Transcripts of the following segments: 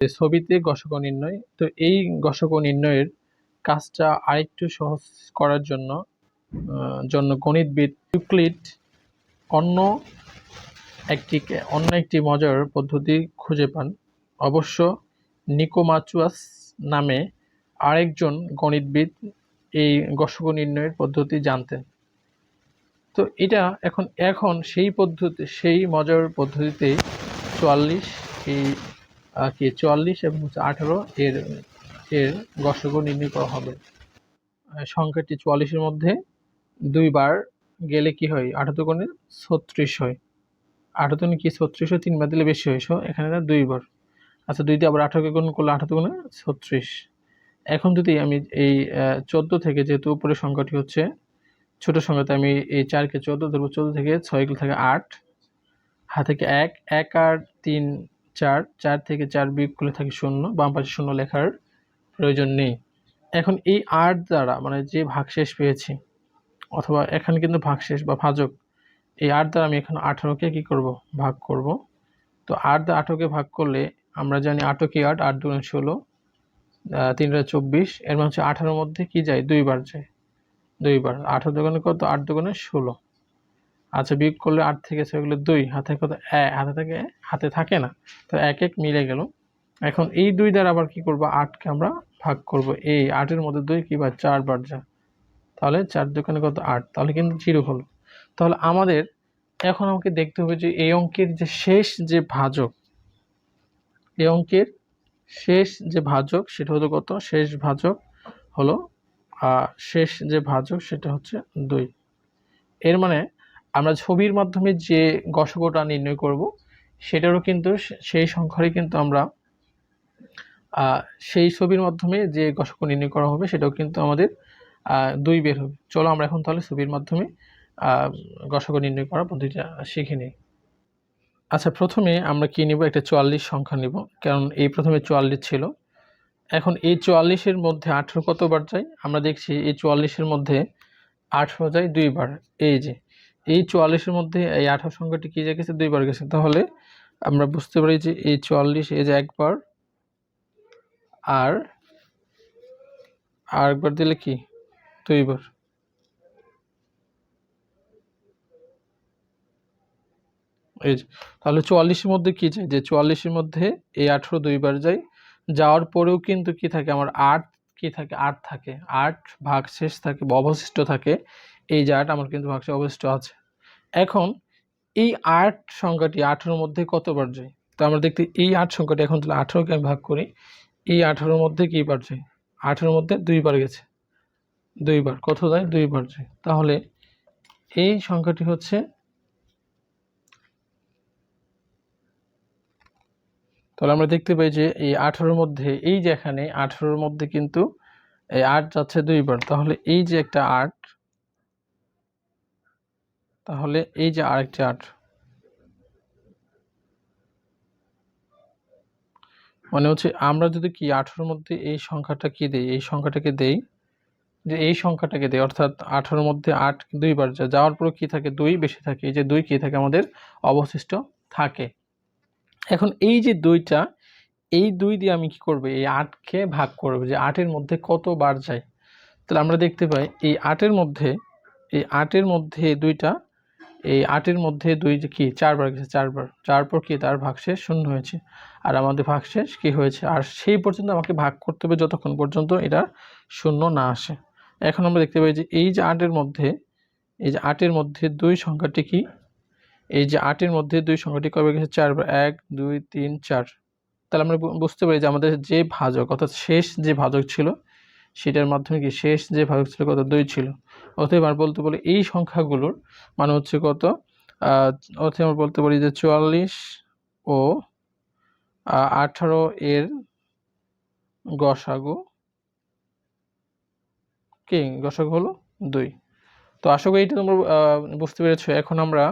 যে ছবিতে গসক নির্ণয় তো এই গসক নির্ণয়ের কাজটা আরেকটু সহজ করার জন্য জন্য গণিতবিদ ইউক্লিড অন্য একটি অন্য একটি মজার পদ্ধতি খুঁজে পান। অবশ্য নিকোমাচুয়াস নামে আরেকজন গণিতবিদ এই গসক নির্ণয়ের পদ্ধতি জানতেন। তো এটা এখন এখন সেই পদ্ধতি, সেই মজার পদ্ধতিতে চুয়াল্লিশ এই কি, চুয়াল্লিশ এবং হচ্ছে আঠারো এর এর গসক নির্ণয় করা হবে। সংখ্যাটি চুয়াল্লিশের মধ্যে দুইবার গেলে কি হয়? আঠারো কোণে ছত্রিশ হয়। আঠারো কি ছত্রিশ হয়? তিনবার দিলে বেশি হয়। সো, এখানে দুইবার। আচ্ছা দুই দিয়ে আবার আঠারোকে গুণ করলে আঠারো গুণে ছত্রিশ। এখন যদি আমি এই চোদ্দ থেকে যেহেতু উপরের সংখ্যাটি হচ্ছে ছোট সংখ্যাতে আমি এই চারকে চোদ্দ ধরবো। চোদ্দ থেকে ছয়গুলো থাকে আট। হাত থেকে এক? এক আর তিন চার চার থেকে চার বিয়োগ করলে থাকে শূন্য, বাম পাশে শূন্য লেখার প্রয়োজন নেই। এখন এই আট দ্বারা মানে যে ভাগশেষ পেয়েছি, অথবা এখানে কিন্তু ভাগশেষ বা ভাজক, এই আট দ্বারা আমি এখানে আঠারোকে কি করব? ভাগ করব। তো আট দ্বারা আঠেরোকে ভাগ করলে আমরা জানি আটো কি আট আট দুগুণে ষোলো তিনটা চব্বিশ, এর মানে হচ্ছে আঠারোর মধ্যে কি যায়? দুইবার যায়। দুইবার। আঠারো দোকানে কত? আট দোকানে ষোলো। আচ্ছা বিয়োগ করলে আট থেকে সেগুলো দুই। হাতে কত? এ, হাতে থাকে? হাতে থাকে না। তো এক এক মিলে গেল। এখন এই দুই দ্বারা আবার কি করব? আটকে আমরা ভাগ করব। এই আটের মধ্যে দুই কি বা চারবার যা। তাহলে চার দোকানে কত? আট। তাহলে কিন্তু জিরো হলো। তাহলে আমাদের এখন আমাকে দেখতে হবে যে এই অঙ্কের যে শেষ যে ভাজক, এই অঙ্কের শেষ যে ভাজক সেটা হলো কত? শেষ ভাজক হলো শেষ যে ভাজক সেটা হচ্ছে দুই। এর মানে আমরা ছবির মাধ্যমে যে গসকটা নির্ণয় করব, সেটারও কিন্তু সেই সংখ্যারই কিন্তু আমরা সেই ছবির মাধ্যমে যে গসক নির্ণয় করা হবে সেটাও কিন্তু আমাদের দুই বের হবে। চলো আমরা এখন তাহলে ছবির মাধ্যমে গসক নির্ণয় করার পদ্ধতিটা শিখে নিই। আচ্ছা প্রথমে আমরা কি নিব? একটা চুয়াল্লিশ সংখ্যা নিব, কারণ এই প্রথমে চুয়াল্লিশ ছিল। এখন এই চুয়াল্লিশের মধ্যে আঠেরো কতবার যায়? আমরা দেখছি এই চুয়াল্লিশের মধ্যে আঠেরো যায় দুইবার। এই যে এই চুয়াল্লিশের মধ্যে এই আঠারো সংখ্যাটি কী গেছে? দুইবার গেছে। তাহলে আমরা বুঝতে পারি যে এই চুয়াল্লিশ যে একবার, আর আর একবার দিলে কি? দুইবার। এই যে, তাহলে চুয়াল্লিশের মধ্যে কি যায়? যে চুয়াল্লিশের মধ্যে এই আঠেরো দুইবার যায়, যাওয়ার পরেও কিন্তু কি থাকে? আমার আট কি থাকে? আট থাকে। আট ভাগ শেষ থাকে বা অবশিষ্ট থাকে। এই যে আট, আমার কিন্তু ভাগশেষ অবশিষ্ট আছে। এখন এই আট সংখ্যাটি আঠেরোর মধ্যে কতবার যায়? তো আমরা দেখতে এই আট সংখ্যাটি এখন তাহলে আঠেরোকে আমি ভাগ করি। এই আঠেরোর মধ্যে কী বার যায়? আঠেরোর মধ্যে দুইবার গেছে। দুইবার। কত যায়? দুইবার যায়। তাহলে এই সংখ্যাটি হচ্ছে তাহলে আমরা দেখতে পাই যে এই আঠেরোর মধ্যে এই যে এখানে আঠারোর মধ্যে কিন্তু এই আট যাচ্ছে দুইবার। তাহলে এই যে একটা আট তাহলে এই যে আরেকটি আট। মানে হচ্ছে আমরা যদি কি আঠারোর মধ্যে এই সংখ্যাটা কি দেই, এই সংখ্যাটাকে দেই, যে এই সংখ্যাটাকে দেই, অর্থাৎ আঠারোর মধ্যে আট দুইবার যায় যাওয়ার পরে কি থাকে? দুই বেশি থাকে। এই যে দুই কি থাকে? আমাদের অবশিষ্ট থাকে। এখন এই যে দুইটা, এই দুই দিয়ে আমি কি করব? এই আটকে ভাগ করব যে আটের মধ্যে কতবার যায়? তাহলে আমরা দেখতে পাই এই আটের মধ্যে, এই আটের মধ্যে দুইটা এই আটের মধ্যে দুই যে কি, চারবার গেছে, চারবার। চার পর কি তার ভাগশেষ শূন্য হয়েছে। আর আমাদের ভাগশেষ কি হয়েছে? আর সেই পর্যন্ত আমাকে ভাগ করতে হবে যতক্ষণ পর্যন্ত এটা শূন্য না আসে। এখন আমরা দেখতে পাই যে এই যে আটের মধ্যে, এই যে আটের মধ্যে দুই সংখ্যাটি কি? এই যে আটের মধ্যে দুই সংখ্যাটি কবে গেছে? চারবার। এক, দুই, তিন, চার। তাহলে আমরা বুঝতে পারি যে আমাদের যে ভাজক, অর্থাৎ শেষ যে ভাজক ছিল সেটার মাধ্যমে কি শেষ যে ভাগ ছিল কত? দুই ছিল। অতএব আমরা বলতে পারি এই সংখ্যাগুলোর মানে হচ্ছে কত? অতএব আমরা বলতে পারি যে চুয়াল্লিশ ও আঠারো এর গসাগু কি? গসাগু হলো দুই। তো আশা করি এটা তোমরা বুঝতে পেরেছ। এখন আমরা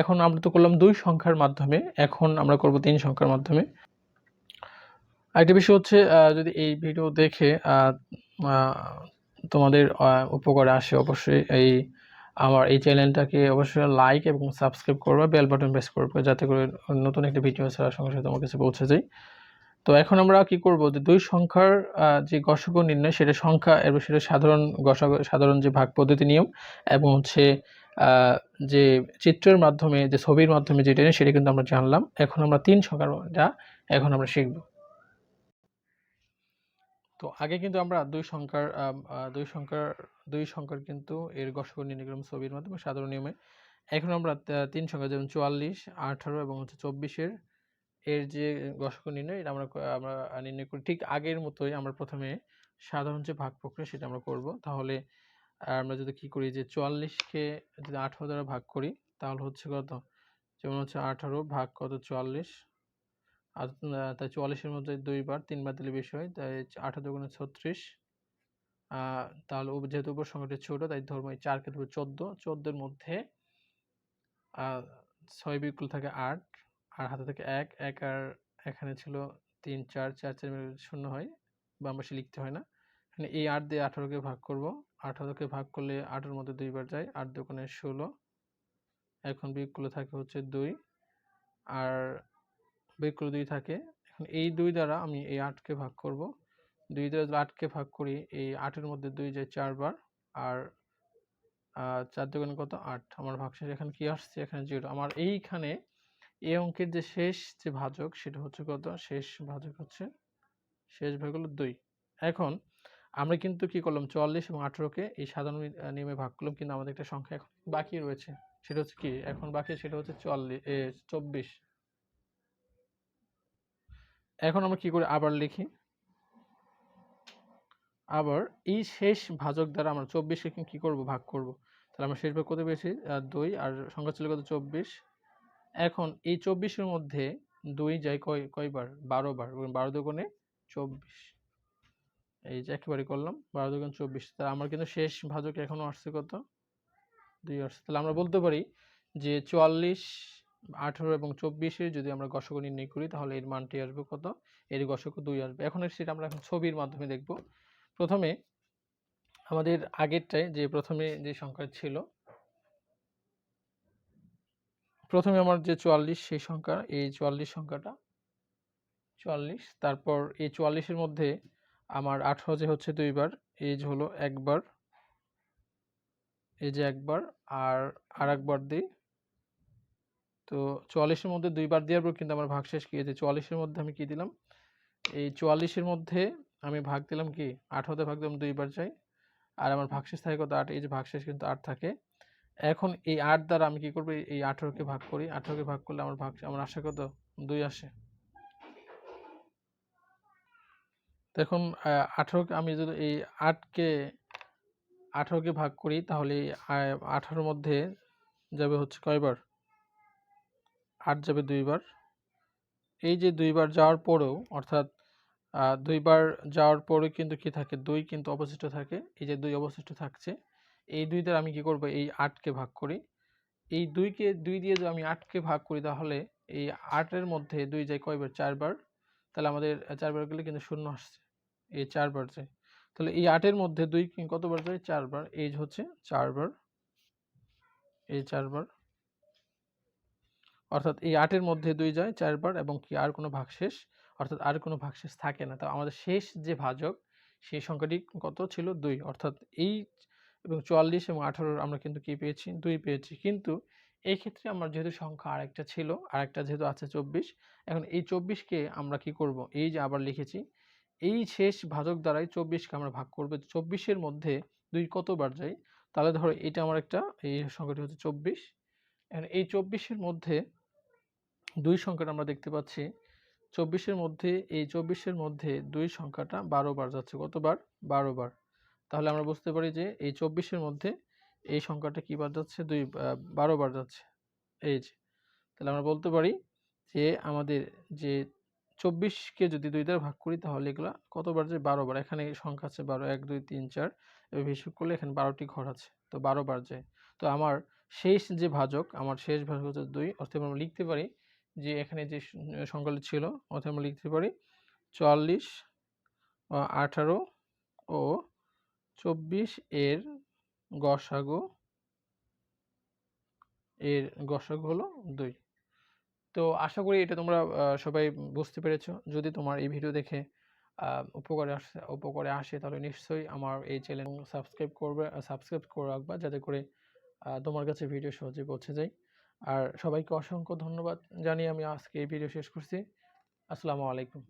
এখন আমরা তো করলাম দুই সংখ্যার মাধ্যমে, এখন আমরা করব তিন সংখ্যার মাধ্যমে। আরেকটা বিষয় হচ্ছে যদি এই ভিডিও দেখে তোমাদের উপকারে আসে, অবশ্যই এই আমার এই চ্যানেলটাকে অবশ্যই লাইক এবং সাবস্ক্রাইব করবে বেল বাটন প্রেস করবে, যাতে করে নতুন একটা ভিডিও ছাড়ার সঙ্গে সঙ্গে তোমার কাছে পৌঁছে যায় তো এখন আমরা কি করব যে, দুই সংখ্যার যে গসক নির্ণয়, সেটা সংখ্যা এবং সেটা সাধারণ গসক সাধারণ যে ভাগ পদ্ধতি নিয়ম এবং হচ্ছে যে চিত্রের মাধ্যমে, যে ছবির মাধ্যমে যেটা সেটা কিন্তু আমরা জানলাম। এখন আমরা তিন সংখ্যার যা, এখন আমরা শিখব। তো আগে কিন্তু আমরা দুই সংখ্যার দুই সংখ্যার দুই সংখ্যার কিন্তু এর গসক নির্ণয় করলাম ছবির মাধ্যমে, সাধারণ নিয়মে। এখন আমরা তিন সংখ্যা যেমন চুয়াল্লিশ, আঠারো এবং হচ্ছে চব্বিশের এর যে গসক নির্ণয়, এটা আমরা আমরা নির্ণয় করি। ঠিক আগের মতোই আমরা প্রথমে সাধারণ যে ভাগ প্রক্রিয়া সেটা আমরা করব। তাহলে আমরা যদি কি করি যে চুয়াল্লিশকে যদি আঠারো দ্বারা ভাগ করি, তাহলে হচ্ছে কত? যেমন হচ্ছে আঠারো ভাগ কত? চুয়াল্লিশ। আর তাই চুয়াল্লিশের মধ্যে দুইবার, তিনবার দিলে বেশি হয়, তাই আঠারো দুগুণে ছত্রিশ। তাহলে যেহেতু উপর সংখ্যাটি ছোট, তাই ধর্ম এই চারকে ধরবো চোদ্দ। চোদ্দের মধ্যে ছয় বিকুল থাকে আট, আর হাতে থাকে এক। এক আর এখানে ছিল তিন, চার চার চার শূন্য হয় বাম পাশে লিখতে হয় না। এখানে এই আট দিয়ে আঠারোকে ভাগ করব। আঠারোকে ভাগ করলে আটের মধ্যে দুইবার যায়, আট দোকানে ষোলো। এখন বিয়োগগুলো থাকে হচ্ছে দুই। আর বিয়োগগুলো দুই থাকে। এখন এই দুই দ্বারা আমি এই আটকে ভাগ করব। দুই দ্বারা আটকে ভাগ করি, এই আটের মধ্যে দুই যায় চারবার আর চার দোকানে কত? আট। আমার ভাগশেষ এখানে কি আসছে? এখানে জিরো আমার এইখানে এই অঙ্কের যে শেষ যে ভাজক, সেটা হচ্ছে কত? শেষ ভাজক হচ্ছে, শেষ ভাগ হলো দুই। এখন আমরা কিন্তু কি করলাম? চুয়াল্লিশ এবং আঠেরোকে এই সাধারণ নিয়মে ভাগ করলাম। কিন্তু আমাদের একটা সংখ্যা এখন বাকি রয়েছে। সেটা হচ্ছে কি? এখন বাকি সেটা হচ্ছে চুয়াল্লিশ চব্বিশ। এখন আমরা কি করে? আবার লিখি। আবার এই শেষ ভাজক দ্বারা আমরা চব্বিশকে কি করব? ভাগ করব। তাহলে আমরা শেষ ভাগ কত পেয়েছি? দুই। আর সংখ্যা ছিল কত? চব্বিশ। এখন এই চব্বিশের মধ্যে দুই যায় কয়, কয়বার? বারো বার। বারো দুগুণে চব্বিশ। এই যে একেবারে করলাম। বারো দুগুণ চব্বিশ। তাহলে আমার কিন্তু শেষ ভাজক এখনও আসছে কত? দুই আসছে। তাহলে আমরা বলতে পারি যে চুয়াল্লিশ আঠারো এবং চব্বিশের যদি আমরা গসক নির্ণয় করি, তাহলে এর মানটি আসবে কত? এর গসক দুই আসবে। এখন সেটা আমরা এখন ছবির মাধ্যমে দেখব। প্রথমে আমাদের আগেরটায় যে প্রথমে যে সংখ্যা ছিল, প্রথমে আমার যে চুয়াল্লিশ, সেই সংখ্যা, এই চুয়াল্লিশ সংখ্যাটা, চুয়াল্লিশ, তারপর এই চুয়াল্লিশের মধ্যে আমার আঠারো যে হচ্ছে দুইবার যে হলো একবার, এই যে একবার, আর আর একবার দিই তো চুয়াল্লিশের মধ্যে দুইবার দেওয়ার পর কিন্তু আমার ভাগশেষ কি? যে চুয়াল্লিশের মধ্যে আমি কি দিলাম? এই চুয়াল্লিশের মধ্যে আমি ভাগ দিলাম কি? আঠারোতে ভাগ দিলাম, দুইবার চাই। আর আমার ভাগশেষ থাকে কত? আট। এই যে ভাগশেষ কিন্তু আট থাকে। এখন এই আট দ্বারা আমি কি করব? এই আঠারোকে ভাগ করি। আঠারোকে ভাগ করলে আমার ভাগ আমার আশা কত? দুই আসে। দেখুন আঠারোকে আমি যদি এই আটকে, আঠারোকে ভাগ করি, তাহলে আঠারোর মধ্যে যাবে হচ্ছে কয়বার? আট যাবে দুইবার। এই যে দুইবার যাওয়ার পরেও, অর্থাৎ দুইবার যাওয়ার পরে কিন্তু কি থাকে? দুই কিন্তু অবশিষ্ট থাকে। এই যে দুই অবশিষ্ট থাকছে, এই দুই দ্বারা আমি কি করব? এই আটকে ভাগ করি। এই দুইকে দুই দিয়ে যদি আমি আটকে ভাগ করি তাহলে এই আটের মধ্যে দুই যায় কয়বার? চারবার। তাহলে আমাদের চারবার গেলে কিন্তু শূন্য আসছে। এই চারবার যায়। তাহলে এই আটের মধ্যে দুই কতবার যায়? চারবার। এই হচ্ছে চারবার। এই চারবার। অর্থাৎ এই আটের মধ্যে দুই যায় চারবার এবং কি আর কোনো ভাগশেষ অর্থাৎ আর কোনো ভাগশেষ থাকে না। তো আমাদের শেষ যে ভাজক, সেই সংখ্যাটি কত ছিল? দুই। অর্থাৎ এই এবং চুয়াল্লিশ এবং আঠারোর আমরা কিন্তু কি পেয়েছি? দুই পেয়েছি। কিন্তু এই ক্ষেত্রে আমার যেহেতু সংখ্যা আরেকটা ছিল, আরেকটা যেহেতু আছে চব্বিশ, এখন এই চব্বিশকে আমরা কি করব? এই যে আবার লিখেছি, এই শেষ ভাজক দ্বারাই চব্বিশকে আমরা ভাগ করব। চব্বিশের মধ্যে দুই কতবার যায়? তাহলে ধরো এটা আমার একটা, এই সংখ্যাটি হচ্ছে চব্বিশ। এখন এই চব্বিশের মধ্যে দুই সংখ্যাটা আমরা দেখতে পাচ্ছি। চব্বিশের মধ্যে, এই চব্বিশের মধ্যে দুই সংখ্যাটা বারো বার যাচ্ছে। কতবার? বারো বার। তাহলে আমরা বুঝতে পারি যে এই চব্বিশের মধ্যে এই সংখ্যাটা কি বার যাচ্ছে? দুই বারো বার যাচ্ছে। এই যে, তাহলে আমরা বলতে পারি যে আমাদের যে চব্বিশকে যদি দুই দ্বারা ভাগ করি, তাহলে এগুলা কতবার যে বারো বার? এখানে সংখ্যা আছে বারো, এক, দুই, তিন, চার। এভাবে হিসাব করলে এখানে বারোটি ঘর আছে। তো বারো বার যায়। তো আমার শেষ যে ভাজক, আমার শেষ ভাজক হচ্ছে দুই। অর্থাৎ আমরা লিখতে পারি যে এখানে যে সংখ্যাগুলো ছিল অথবা আমরা লিখতে পারি চল্লিশ আঠারো ও চব্বিশ এর গসাগু এর গসাগু হলো দুই। তো আশা করি এটা তোমরা সবাই বুঝতে পেরেছ। যদি তোমার এই ভিডিও দেখে উপকারে আসে উপকারে আসে, তাহলে নিশ্চয়ই আমার এই চ্যানেল সাবস্ক্রাইব করবে সাবস্ক্রাইব করে রাখবা, যাতে করে তোমার কাছে ভিডিও সহজে পৌঁছে যায়। আর সবাইকে অসংখ্য ধন্যবাদ জানিয়ে আমি আজকে এই ভিডিও শেষ করছি। আসসালামু আলাইকুম।